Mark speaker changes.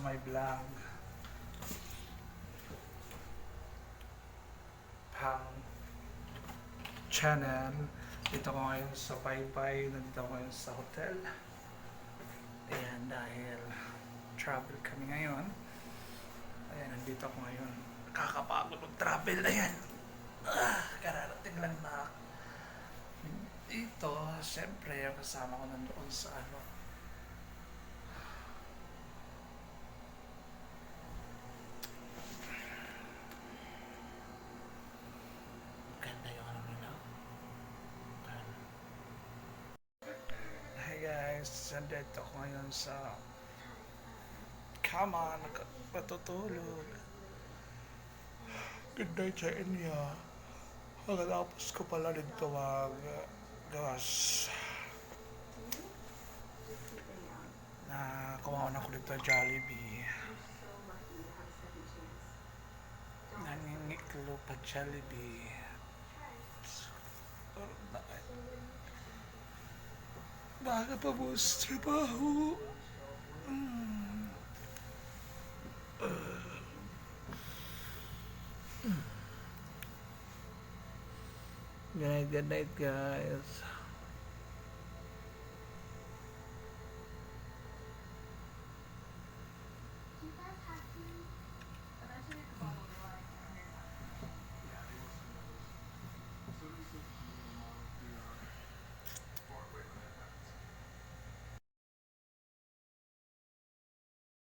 Speaker 1: my vlog. Pang channel. Dito ko ngayon sa Paypay, nandito ako ngayon sa hotel. Ayan, dahil travel kami ngayon. Ayan, nandito ako ngayon. Kakapagod mag-travel, ayan. Ah, kararating lang na dito, siyempre, kasama ko nandoon sa ano, guys, nandito ako ngayon sa kama, nagpatutulog. Good night sa inyo. Pagkatapos ko pala dito mag gawas. Na kumaon ako dito Jollibee. Nangingiklo pa Jollibee. Baka pa mo sa trabaho. Mm. Uh. Good night, good night guys.